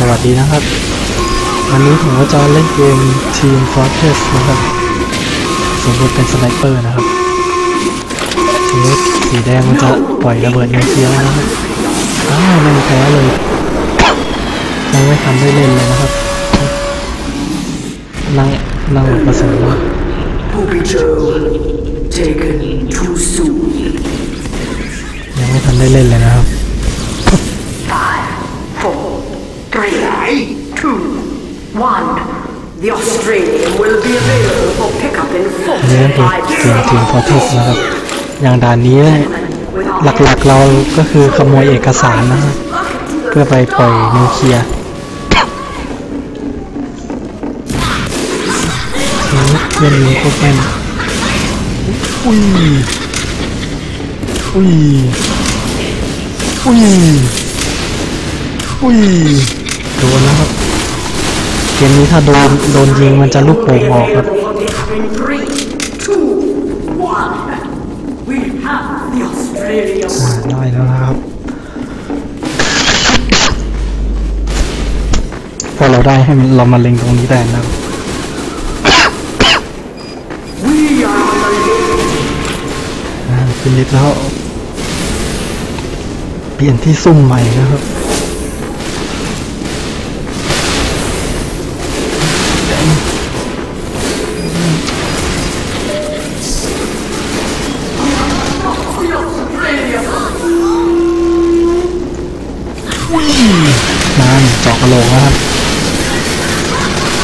สวัสดีนะครับ วันนี้ผมก็จะเล่นเกม Team Fortress นะครับสมมติเป็นสไนเปอร์นะครับชีวิสีแดงมันจะปล่อยระเบิดนิวเคลียร์นะครับ อ้าวไม่แพ้เลยยังไม่ทันได้เล่นเลยนะครับ นั่งนั่งหลบกระสุนแล้ว ยังไม่ทันได้เล่นเลยนะครับ three, two, one. The Australian will be available for pickup in อันนี้ก็คือเกม Team Fortress นะครับ อย่างด่านนี้หลักๆเราก็คือขโมยเอกสารนะครับเพื่อไปปล่อยนิวเคลียร์เล่นนี้โคตรแม่นอุ้ยอุ้ยอุ้ยอุ้ย โดนแล้วครับเกมนี้ถ้าโดนโดนยิงมันจะลูกโป่งออกครับ for pickup in three, two, one. We have the Australian. อ่าได้แล้วนะครับ พอเราได้ให้เรามาเล็งตรงนี้ได้นะครับ We are on the lead. อ่าเป็นลิฟต์แล้ว เปลี่ยนที่ซุ่มใหม่นะครับ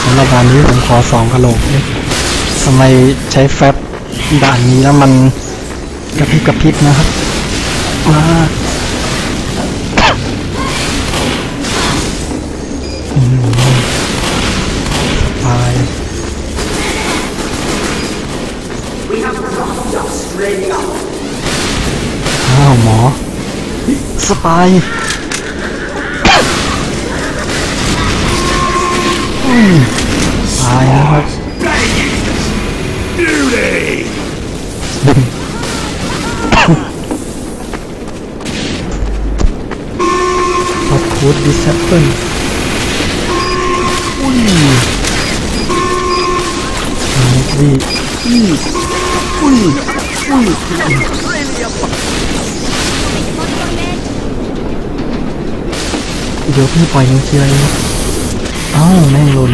สำหรับด่านนี้ผมขอสองกะโหลกทำไมใช้แฟบด่านนี้แล้วมันกระพริบกระพริบนะครับมาตายอ้าวหมอสปาย ตายนะครับดึงขอบคูดดิสแซปเปิลอุ้ยดีอุ้ยอุ้ยอุ้ยเดี๋ยวพี่ปล่อยนิวเคลียร์เอง อ้าวแม่งลน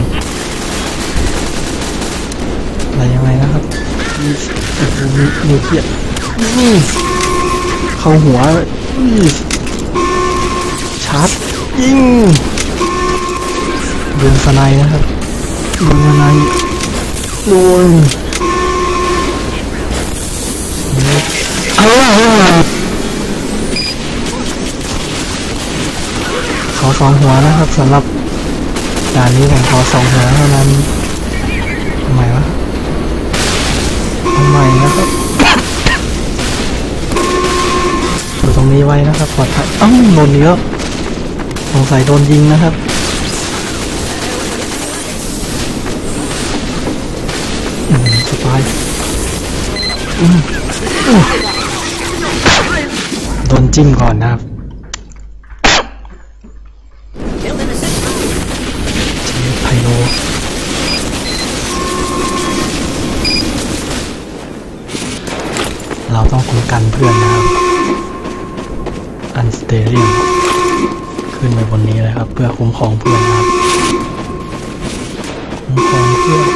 อะไรยังไงนะครับนี่โอ้โหมีเคลียร์นี่เข้าหัวชาร์จยิงเดือนสไนด์นะครับเดือนสไนด์รวยเอาละขอสองหัวนะครับสำหรับ ด่านนี้ผมขอสองหัวเท่านั้นทำไมวะทำไมนะครับอยู่ตรงนี้ไว้นะครับปลอดภัยอ้าวโดนเยอะสงสัยโดนยิงนะครับอืมสบายอืมอืมโดนจิ้มก่อนนะครับ กันเพื่อนนะครับ อันสเตเรียมขึ้นไปบนนี้เลยครับ เพื่อคุ้มครองเพื่อนครับคุ้มครองเพื่อน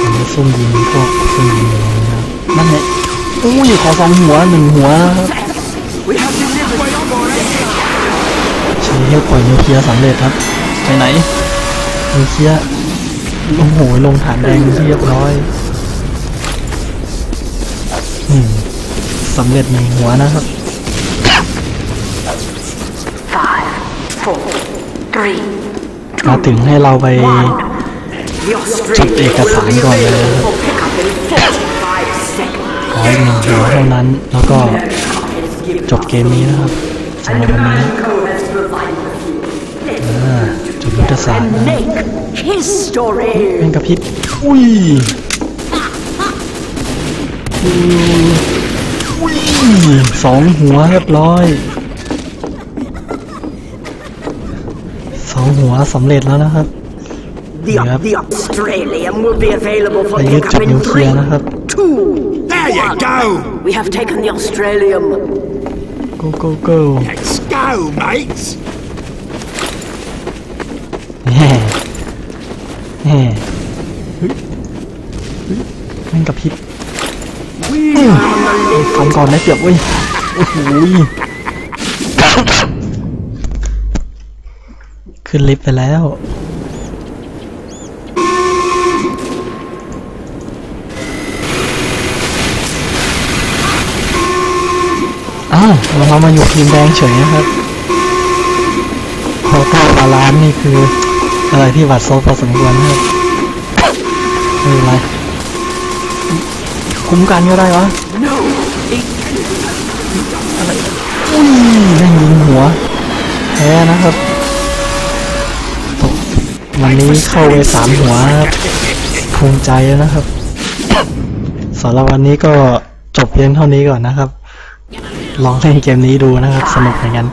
ผมจะซุ่มยิงพวกซุ่มยิงอะไรนะครับนั่นไงอุ้ยขอสองหัวหนึ่งหัวนะครับใช้ให้ปล่อยนิวเคลียร์สำเร็จครับ ไปไหนนิวเคลียร์ โอ้โหลงฐานแดงเรียบร้อยอืมสำเร็จหนึ่งหัวนะครับ five, four, three, มาถึงให้เราไปจับเอกสารก่อนเลยขออีกหนึ่งหัวเท่านั้น แล้วก็จบเกมนี้นะครับสำหรับวันนี้ จบยุทธศาสตร์ And นะ make his story. แม่งกระพริบอุ้ยอุ้ยอืมสองหัวเรียบร้อยสองหัวสำเร็จแล้วนะครับ The, Yep. the Australium will be available for ไปยึด pickup จุด in นิวเคลี three, ยร์นะครับ two, There you one. go. We have taken the Australium. go go go Let's go, mates. เฮ้ยเฮ้ยแม่งกระพริบ We อืม are on the list. ฟันก่อนได้เปรียบเว้ย โอ้โหขึ้นลิฟต์ไปแล้วอ้าวเรามาอยู่ทีมแดงเฉยนะครับพอเก้าวบาลานนี่คือ อะไรที่หวัดโซพอสมควรนะครับไม่เป็นไรคุ้มกันก็ได้วะ No, it อุ้ยแม่งยิงหัวแพ้นะครับวันนี้เข้าไปสามหัวครับภูมิใจแล้วนะครับสำหรับวันนี้ก็จบเพียงเท่านี้ก่อนนะครับ ลองเล่นเกมนี้ดูนะครับ สนุกเหมือนกัน